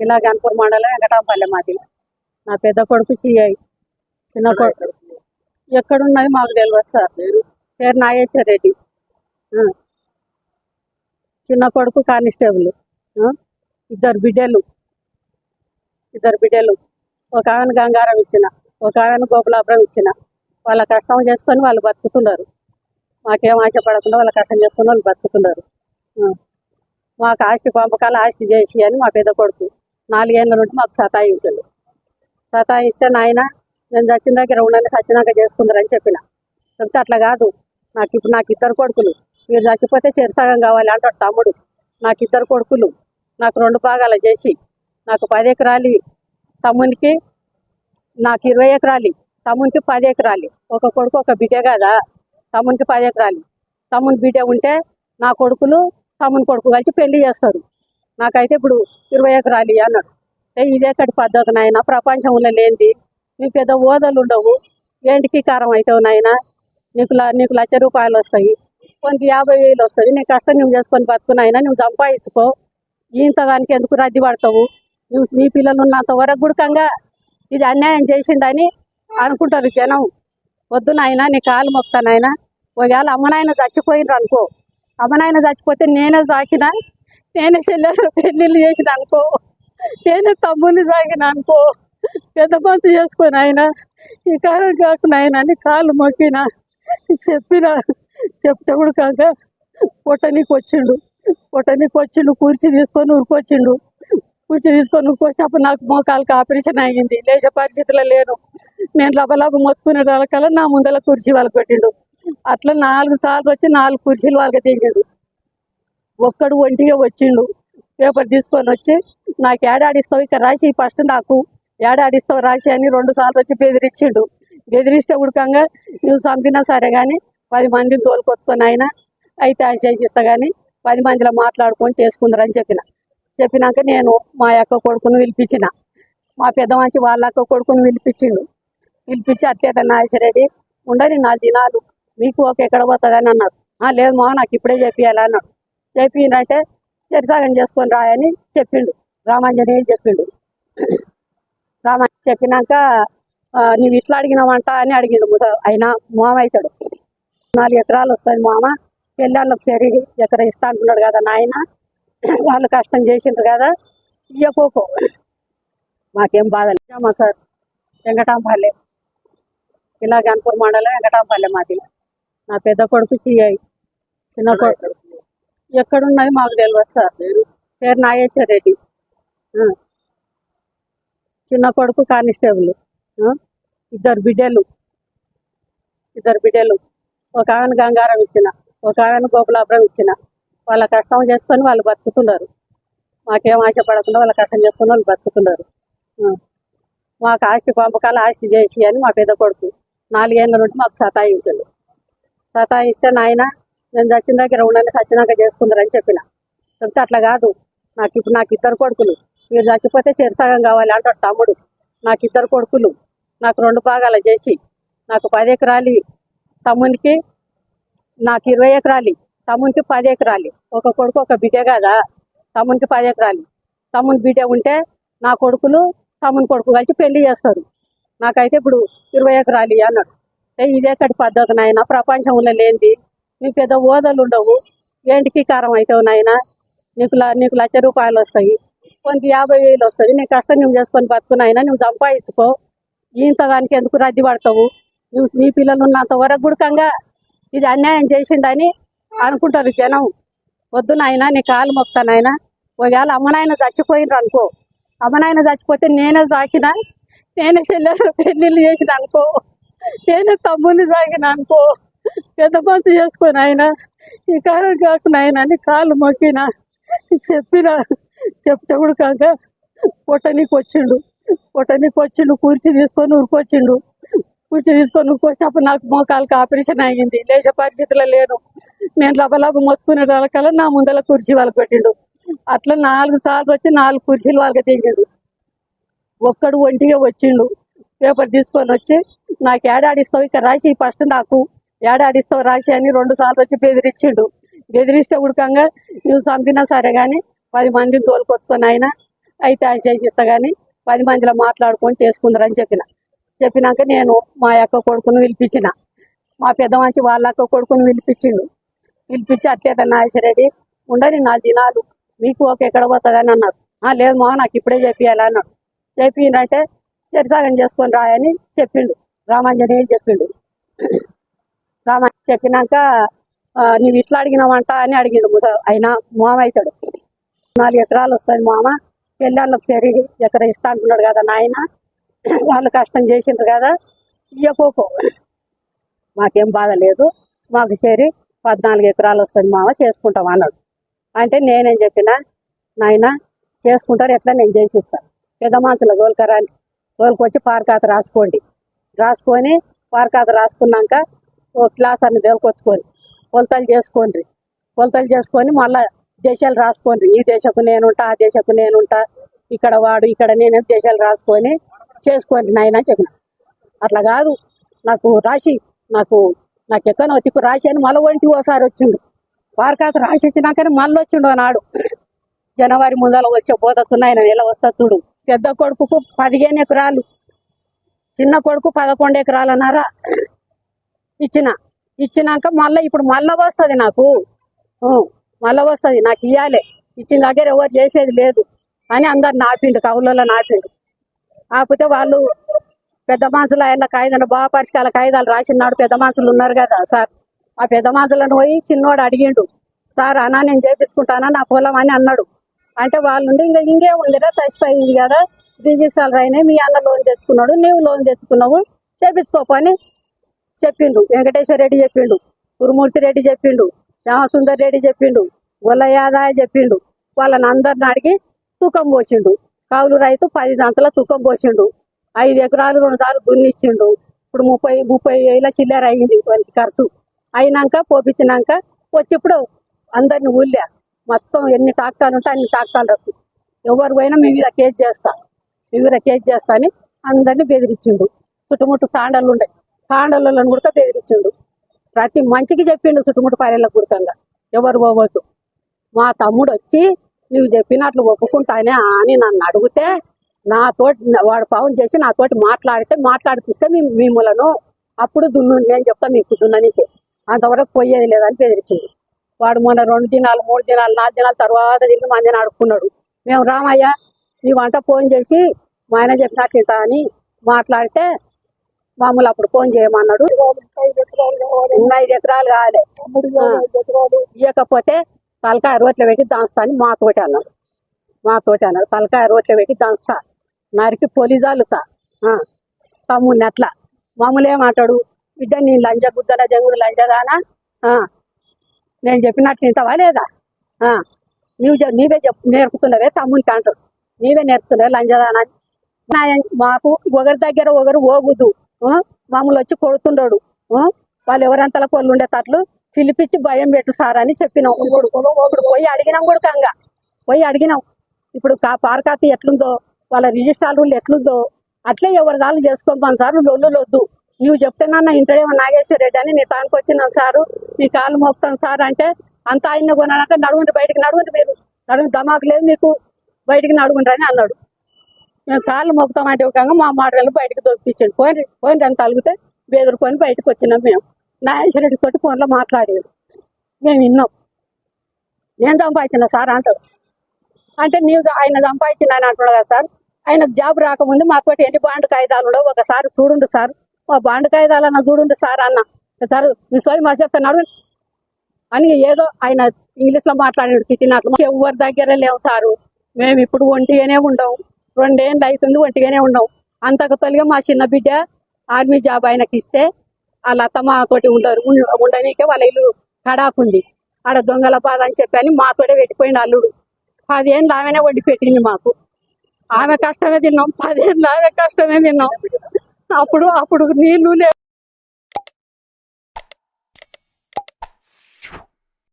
ఇలా గన్పూర్ మండలం వెంకటాంపల్లె మాది. నా పెద్ద కొడుకు సిఐ చిన్న కొడుకు ఎక్కడున్నది మాకు తెలియదు సార్. పేరు? నాగేశ్వర రెడ్డి. చిన్న కొడుకు కానిస్టేబుల్. ఇద్దరు బిడ్డలు. ఇద్దరు బిడ్డలు. ఒక ఆమెను గంగారం ఇచ్చిన ఒక ఆమెను గోపులాపురం ఇచ్చిన. వాళ్ళ కష్టం చేసుకొని వాళ్ళు బతుకుతున్నారు. మాకేం ఆశపడకుండా వాళ్ళ కష్టం చేసుకొని వాళ్ళు బతుకుతున్నారు. మాకు ఆస్తి పంపకాలు ఆస్తి చేసి అని మా పెద్ద కొడుకు నాలుగేళ్ళ నుండి మాకు సతాయించండు. సతాయిస్తే నాయన నేను చచ్చిన దగ్గర ఉండాలి సచ్చినాక చేసుకుందరని చెప్పిన. చెప్తే అట్లా కాదు. నాకు ఇప్పుడు నాకు ఇద్దరు కొడుకులు. మీరు చచ్చిపోతే సగం కావాలి అంటాడు తమ్ముడు. నాకు ఇద్దరు కొడుకులు. నాకు రెండు భాగాలు చేసి. నాకు పది ఎకరాలు తమ్మునికి నాకు ఇరవై ఎకరాలు. తమ్మునికి పది ఎకరాలు. ఒక కొడుకు ఒక బిడ్డ కదా. తమ్మునికి పది ఎకరాలు. తమ్ముని బిడ్డ ఉంటే నా కొడుకులు తమ్ముని కొడుకు కలిసి పెళ్ళి చేస్తారు. నాకైతే ఇప్పుడు ఇరవై ఎకరాలు అన్నాడు ఏ ఇదే కటి పద్ధతి నాయన ప్రపంచంలో లేనిది. నీకు పెద్ద ఓదలు ఉండవు. ఏంటికి కారం అవుతావు నాయన? నీకు ల- నీకు లక్ష రూపాయలు వస్తాయి. కొంత యాభై వేలు వస్తుంది నీ కష్టం నువ్వు చేసుకొని బతుకున్నాయినా నువ్వు సంపాదించుకో. ఇంత దానికి ఎందుకు రద్దీ పడతావు? నువ్వు నీ పిల్లలు ఉన్నంత వరకు గుడకంగా ఇది అన్యాయం చేసిండని అనుకుంటారు జనం. వద్దు నాయన నీ కాలు మొక్తానాయన ఒకవేళ అమ్మనాయన చచ్చిపోయినరు అనుకో అమ్మనాయన చచ్చిపోతే నేనే తాకినా నేనే చెల్లెలు పెళ్ళిళ్ళు చేసిన అనుకో. నేను తమ్ముని సాగిన అనుకో. పెద్ద మనసు చేసుకొని ఆయన ఈ కాలం కాకుండా ఆయన అని కాళ్ళు మొక్కిన చెప్పిన చెప్తే కూడా కాక పొట్టనికి వచ్చిండు. పొట్టనికి వచ్చిండు కుర్చీ తీసుకొని ఉరికొచ్చిండు కుర్చీ తీసుకొని ఉరికొచ్చినప్పుడు నాకు మోకాలకు ఆపరేషన్ అయ్యింది. లేచే పరిస్థితిలో లేను. నేను లబలబ మొత్తుకునే వాళ్ళకల్లా నా ముందల కుర్చీ వాళ్ళకి పెట్టిండు. అట్లా నాలుగు సార్లు వచ్చి నాలుగు కుర్చీలు వాళ్ళకి దిగాడు ఒక్కడు ఒంటిగా వచ్చిండు. పేపర్ తీసుకొని వచ్చి నాకు ఏడాడిస్తావు ఇక్కడ రాసి ఫస్ట్ నాకు ఏడాడిస్తావు రాసి అని రెండు సార్లు వచ్చి బెదిరించిండు బెదిరిస్తే ఉడకంగా నువ్వు చంపినా సరే కానీ పది మందిని తోలుకొచ్చుకొని ఆయన అయితే ఆయన చేసిస్తా కానీ పది మందిలో మాట్లాడుకొని చేసుకుందరని చెప్పిన. చెప్పినాక నేను మా యొక్క కొడుకును పిలిపించిన. మా పెద్ద మనిషి వాళ్ళ అక్క కొడుకును పిలిపించిండు. పిలిపించి అట్లేట నాగేశ్వరరెడ్డి ఉండని నాలుగు దినాలు మీకు ఒక ఎక్కడ పోతుందని అన్నారు. "ఆ, లేదు మా నాకు ఇప్పుడే చెప్పియాలి అన్నాడు. చెప్పిండంటే సరిసాగం చేసుకొని రాయని చెప్పిండు. రామాంజనేయులు చెప్పిండు. రామ చెప్పినాక నువ్వు ఇట్లా అడిగినావంట అని అడిగిండు ముస ఆయన మామ అవుతాడు నాలుగు ఎకరాలు వస్తుంది మామ. పెళ్ళాళ్ళకి సరి ఎకర ఇస్తా అంటున్నాడు కదా నాయన. వాళ్ళు కష్టం చేసిండ్రు కదా ఇయ్యకోకో మాకేం బాధ లేదమ్మా సార్ వెంకటాంపల్లె. ఇలా గన్పూర్ మండలం వెంకటాంపల్లె మాది. నా పెద్ద కొడుకు సిఐ చిన్న కొడుకు ఎక్కడున్నది మాకు తెలియదు సార్. పేరు నాగేశ్వర రెడ్డి చిన్న కొడుకు కానిస్టేబుల్. ఇద్దరు బిడ్డలు. ఇద్దరు బిడ్డలు. ఒక ఆమెను గంగారం ఇచ్చిన ఒక ఆమెను గోపులాపురం ఇచ్చిన. వాళ్ళ కష్టం చేసుకొని వాళ్ళు బతుకుతున్నారు. మాకేం ఆశ పడకుండా వాళ్ళ కష్టం చేసుకొని వాళ్ళు బతుకుతున్నారు. మాకు ఆస్తి పంపకాలు ఆస్తి చేసి అని మా పెద్ద కొడుకు నాలుగేళ్ళ నుండి మాకు సతాయించండు. సతాయిస్తే నాయన నేను చచ్చిన దగ్గర ఉండాలి సచ్చినాక చేసుకుందరని చెప్పిన. చెప్తే అట్లా కాదు. నాకు ఇప్పుడు నాకు ఇద్దరు కొడుకులు. మీరు చచ్చిపోతే శరీసగం కావాలి అంటాడు తమ్ముడు. నాకు ఇద్దరు కొడుకులు. నాకు రెండు భాగాలు చేసి. నాకు పది ఎకరాలు తమ్మునికి నాకు ఇరవై ఎకరాలు. తమ్మునికి పది ఎకరాలు. ఒక కొడుకు ఒక బిడ్డ కదా? తమ్మునికి పది ఎకరాలు. తమ్ముని బిడ్డ ఉంటే నా కొడుకులు తమ్ముని కొడుకు కలిసి పెళ్ళి చేస్తారు. నాకైతే ఇప్పుడు ఇరవై ఎకరాలు అన్నాడు. ఏ ఇదే కటి పద్ధతి నాయన. ప్రపంచంలో లేనిది నీ పెద్ద ఓదలు ఉండవు. ఏంటికి కారం అవుతావు నాయన? నీకు ల- నీకు లక్ష రూపాయలు వస్తాయి. కొంత యాభై వేలు వస్తుంది నీ కష్టం నువ్వు చేసుకొని బతుకున్నాయినా నువ్వు సంపాదించుకో. ఇంత దానికి ఎందుకు రద్దీ పడతావు? నువ్వు నీ పిల్లలు ఉన్నంత వరకు గుడకంగా ఇది అన్యాయం చేసిండని అనుకుంటారు జనం. వద్దు నాయన నీ కాలు మొక్తానాయన ఒకవేళ అమ్మనాయన చచ్చిపోయినరు అనుకో. అమ్మనాయన చచ్చిపోతే నేనే సాకినా నేనే చెల్లెలు పెళ్ళిళ్ళు చేసిన అనుకో. నేనే తమ్ముళ్ళు సాగిన అనుకో. పెద్ద మనసు చేసుకొని ఆయన ఈ కాలం కాకుండా ఆయన అన్ని కాళ్ళు మొక్కిన చెప్పిన చెప్తే కూడా కాక పొట్టనీకి వచ్చిండు. పొట్టనీకి వచ్చిండు కుర్చీ తీసుకొని ఉరికొచ్చిండు కుర్చీ తీసుకొని ఉరికొచ్చినప్పుడు నాకు మోకాలకు ఆపరేషన్ అయ్యింది. లేచే పరిస్థితిలో లేను. నేను లబలబ మొత్తుకునే వాళ్ళకల్లా నా ముందర కుర్చీ వాళ్ళకి పెట్టిండు. అట్లా నాలుగు సార్లు వచ్చి నాలుగు కుర్చీలు వాళ్ళకి తెగిండు ఒక్కడు ఒంటిగా వచ్చిండు. పేపర్ తీసుకొని వచ్చి నాకు ఏడాడిస్తావు? ఇక్కడ రాసి ఫస్ట్ నాకు ఏడాడిస్తావు రాసి అని రెండు సార్లు వచ్చి బెదిరించిండు బెదిరిస్తే ఉడకంగా నువ్వు చంపినా సరే కానీ పది మందిని తోలుకొచ్చుకొని ఆయన అయితే ఆయన చేసిస్తా కానీ పది మందిలో మాట్లాడుకొని చేసుకుందరని చెప్పిన. చెప్పినాక నేను మా యొక్క కొడుకును పిలిపించిన. మా పెద్ద మంచి వాళ్ళ అక్క కొడుకును పిలిపించిండు. పిలిపించి అట్లేట నాగేశ్వరరెడ్డి ఉండని నా దినాలు మీకు ఒక ఎక్కడ పోతుందని అన్నారు. "ఆ, లేదు మా నాకు ఇప్పుడే చెప్పియాలి అన్నాడు. చెప్పిండంటే సరిసాగం చేసుకొని రాయని చెప్పిండు. రామాంజనేయులు చెప్పిండు. రామ చెప్పినాక "ఆ, నువ్వు ఇట్లా అడిగినావంట అని అడిగిండు ముస అయినా మామ అవుతాడు నాలుగు ఎకరాలు వస్తుంది మామ పెళ్ళాళ్ళకి సరి ఎకర ఇస్తా అంటున్నాడు కదా నాయన. వాళ్ళు కష్టం చేసిండ్రు కదా ఇయ్యకోకో మాకేం బాధ లేదు మాకు సరి పద్నాలుగు ఎకరాలు వస్తుంది మామ చేసుకుంటాం అన్నాడు. అంటే నేనేం చెప్పిన నాయన చేసుకుంటారు ఎట్లా నేను చేసిస్తాను పెద్ద మనుషుల గోల్కరాని గోల్కొచ్చి పార్కాత రాసుకోండి. రాసుకొని పార్కాత రాసుకున్నాక క్లాస్ అన్ని తేలుకొచ్చుకొని కొలతలు చేసుకోండి కొలతలు చేసుకొని మళ్ళా దేశాలు రాసుకోండి ఈ దేశకు నేనుంటా ఆ దేశకు నేనుంటా ఇక్కడ వాడు ఇక్కడ నేను దేశాలు రాసుకొని చేసుకోండి నాయన చెప్పిన. అట్లా కాదు. నాకు రాసి నాకు నాకు ఎక్కనో తిక్కు రాసి అని మళ్ళీ ఒంటి ఓసారి వచ్చిండు. వారి కాక రాసి వచ్చినాకనే మళ్ళీ వచ్చిండు నాడు జనవరి ముందర వచ్చే పోతొచ్చు నాయన నెల వస్తా చూడు. పెద్ద కొడుకుకు పదిహేను ఎకరాలు చిన్న కొడుకు పదకొండు ఎకరాలు అన్నారా ఇచ్చిన ఇచ్చినాక మళ్ళీ ఇప్పుడు మళ్ళీ వస్తుంది నాకు. మళ్ళీ వస్తుంది నాకు ఇవ్వాలి ఇచ్చిన దగ్గర ఎవరు చేసేది లేదు. అని అందరు నాపిండు కవులలో నాపిండు కాకపోతే వాళ్ళు పెద్ద మనుషులు ఆయన కాగితాలు బాగా పరిష్కాల కాగితాలు రాసినాడు పెద్ద మనుషులు ఉన్నారు కదా సార్. ఆ పెద్ద మనుషులను పోయి చిన్నోడు అడిగిండు సార్ అన్నా నేను చేపించుకుంటానా నా పొలం అని అన్నాడు. అంటే వాళ్ళు ఉండి ఇంకా ఇంకేముందిరా తసిపోయింది కదా రిజిస్ట్రాలు అయినాయి మీ అన్న లోన్ తెచ్చుకున్నాడు నీవు లోన్ తెచ్చుకున్నావు చేపించుకోపని చెప్పిండు. వెంకటేశ్వర రెడ్డి చెప్పిండు. గురుమూర్తి రెడ్డి చెప్పిండు. శ్యామసుందర్ రెడ్డి చెప్పిండు. గొల్లయాదాయ చెప్పిండు. వాళ్ళని అందరిని అడిగి తూకం పోసిండు. కౌలు రైతు పది దాంతల తూకం పోసిండు. ఐదు ఎకరాలు రెండు సార్లు దున్నిచ్చిండు ఇప్పుడు ముప్పై ముప్పై వేల చిల్లర అయింది వానికి ఖర్చు. అయినాక పోపించినాక వచ్చిప్పుడు అందరిని ఊళ్ళా మొత్తం ఎన్ని టాక్టాలు ఉంటే అన్ని టాక్టాలు రప్పు. ఎవరు పోయినా మీ మీద కేసు చేస్తా. మీ మీద కేసు చేస్తా అని అందరిని బెదిరించిండు. చుట్టుముట్టు తాండలు ఉండే తాండలను కూడా బెదిరించిండు. ప్రతి మంచికి చెప్పిండు చుట్టుముట్టు పల్లెలకు గుర్తంగా. ఎవరు పోవద్దు. మా తమ్ముడు వచ్చి నువ్వు చెప్పినట్లు ఒప్పుకుంటానే అని నన్ను అడిగితే నాతోటి వాడు పవన్ చేసి నాతోటి మాట్లాడితే మాట్లాడిపిస్తే మీ మిమ్మలను అప్పుడు దున్ను నేను చెప్తా మీకు దున్ననికి. అంతవరకు పోయేది లేదని బెదిరించింది వాడు మొన్న రెండు దినాలు మూడు దినాలు నాలుగు దినాల తర్వాత తిరిగి మందిని అడుక్కున్నాడు మేము రామయ్య నీ వంట ఫోన్ చేసి మా ఆయన చెప్పినట్లు ఇంత అని మాట్లాడితే మామూలు అప్పుడు ఫోన్ చేయమన్నాడు. ఇంకా ఐదు ఎకరాలు కావాలి. ఇవ్వకపోతే తలకాయ రోట్లో పెట్టి దాస్తా అని మాతోటి అన్నాడు. మాతోటి అన్నాడు. తలకాయ రోట్లో పెట్టి దాస్తా. నరికి పొలి జాలుతా. ఆ, తమ్ముడిని అట్లా మామూలు ఏమంటాడు? బిడ్డ నీ లంజ గుద్దల జంగుడు లంజదానా ఆ, నేను చెప్పినట్లు వింటావా లేదా? ఆ, నీవు నీవే చెప్ నేర్పుతున్నవే తమ్మునికి అంటాడు నీవే నేర్పుతున్నావే లంజదానా అని. మాకు ఒకరి దగ్గర ఒకరు పోగుద్దు మమ్మల్ని మామూలు వచ్చి కొడుతుండడు. వాళ్ళు ఎవరంతలా కొల్లు ఉండేటట్లు పిలిపించి భయం పెట్టు సార్ అని చెప్పినాం. ఇప్పుడు ఇప్పుడు పోయి అడిగినాం కూడా కంగా. పోయి అడిగినాం. ఇప్పుడు కా పార్కాతి ఎట్లుందో వాళ్ళ రిజిస్ట్రార్ రూల్ ఎట్లుందో అట్లే ఎవరి దాళ్ళు చేసుకోమని సార్. లొల్లు వద్దు నువ్వు చెప్తున్నా ఇంటడే నాగేశ్వర రెడ్డి అని నీ తానికి వచ్చినాను సారు. నీ కాళ్ళు మోపుతాను సార్ అంటే అంత ఆయన కొనాలంటే నడుగుండి బయటికి నడుగుండి మీరు. నడుగు దమాకు లేదు మీకు. బయటికి నడుగుండ్రని అన్నాడు. మేము కాళ్ళు మొక్కుతామంటే ఒక మా మాటలు బయటకు దొప్పించండి పోయిన పోయిన అని తలిగితే బెదురుకొని బయటకు వచ్చినాం మేము. నాగేశ్వరరెడ్డి తోటి ఫోన్లో మాట్లాడేది మేము విన్నాం. నేను సంపాదించిన సార్? అంటాడు అంటే నీవు ఆయన సంపాదించిన ఆయన అంటున్నాడు కదా సార్. ఆయనకు జాబ్ రాకముందు మాకు ఎన్ని బాండ్ కాగితాలు ఉండవు ఒకసారి చూడుండు సార్. మా బాండ్ కాగితాలన్న చూడుండు సార్ అన్న. సార్ మీ సోయి మా చెప్తున్నాడు అని ఏదో ఆయన ఇంగ్లీష్లో మాట్లాడాడు తిట్టినట్లు. ఎవరి దగ్గర లేవు సారు. మేము ఇప్పుడు ఒంటిగానే ఉండవు రెండేళ్ళు అవుతుంది ఒంటిగానే ఉండవు అంతకు తొలిగా మా చిన్న బిడ్డ ఆర్మీ జాబ్ ఆయనకి ఇస్తే వాళ్ళ అత్తమ్మ తోటి ఉండరు ఉండనీకే వాళ్ళ ఇల్లు కడాకుంది ఆడ దొంగల బాధ అని చెప్పి అని మాతోటే పెట్టిపోయింది అల్లుడు. పదేళ్ళు ఆమెనే వండి పెట్టింది మాకు. ఆమె కష్టమే తిన్నాం పదేళ్ళు ఆమె కష్టమే తిన్నాం. అప్పుడు అప్పుడు నీళ్ళు లేవు